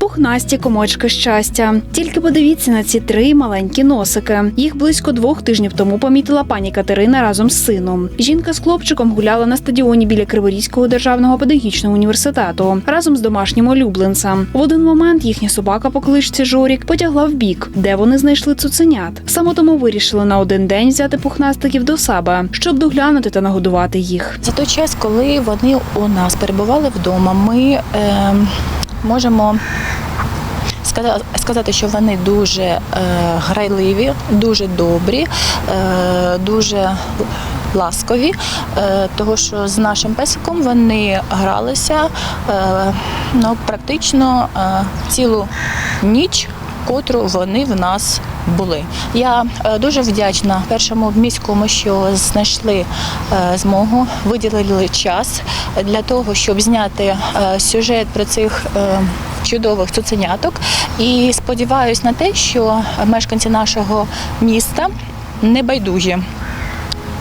Пухнасті комочки щастя. Тільки подивіться на ці три маленькі носики. Їх близько двох тижнів тому помітила пані Катерина разом з сином. Жінка з хлопчиком гуляла на стадіоні біля Криворізького державного педагогічного університету разом з домашнім улюбленцем. В один момент їхня собака по кличці Жорік потягла в бік, де вони знайшли цуценят. Саме тому вирішили на один день взяти пухнастиків до себе, щоб доглянути та нагодувати їх. За той час, коли вони у нас перебували вдома, ми е, можемо сказати, що вони дуже е, грайливі, дуже добрі, е, дуже ласкові, е, тому що з нашим песиком вони гралися е, ну, практично е, цілу ніч, котру вони в нас були. Я е, дуже вдячна першому міському, що знайшли е, змогу, виділили час для того, щоб зняти е, сюжет про цих чудових цуценяток. І сподіваюся на те, що мешканці нашого міста не байдужі.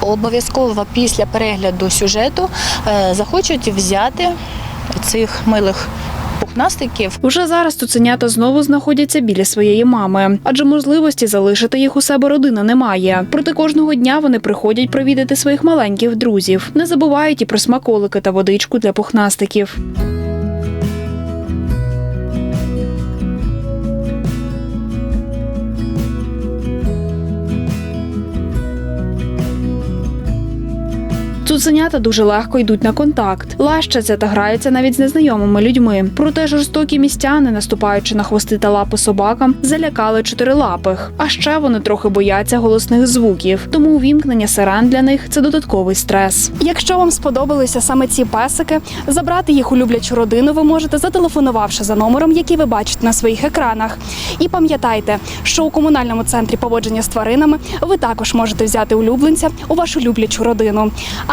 Обов'язково після перегляду сюжету захочуть взяти цих милих пухнастиків Уже зараз цуценята знову знаходяться біля своєї мами, адже можливості залишити їх у себе родина немає. Проте кожного дня вони приходять провідати своїх маленьких друзів. Не забувають і про смаколики та водичку для пухнастиків. Цуценята дуже легко йдуть на контакт, лащаться та граються навіть з незнайомими людьми. Проте жорстокі містяни, наступаючи на хвости та лапи собакам, залякали чотирилапих. А ще вони трохи бояться голосних звуків, тому увімкнення сирен для них це додатковий стрес. Якщо вам сподобалися саме ці песики, забрати їх у люблячу родину ви можете зателефонувавши за номером, який ви бачите на своїх екранах. І пам'ятайте, що у комунальному центрі поводження з тваринами ви також можете взяти улюбленця у вашу люблячу родину.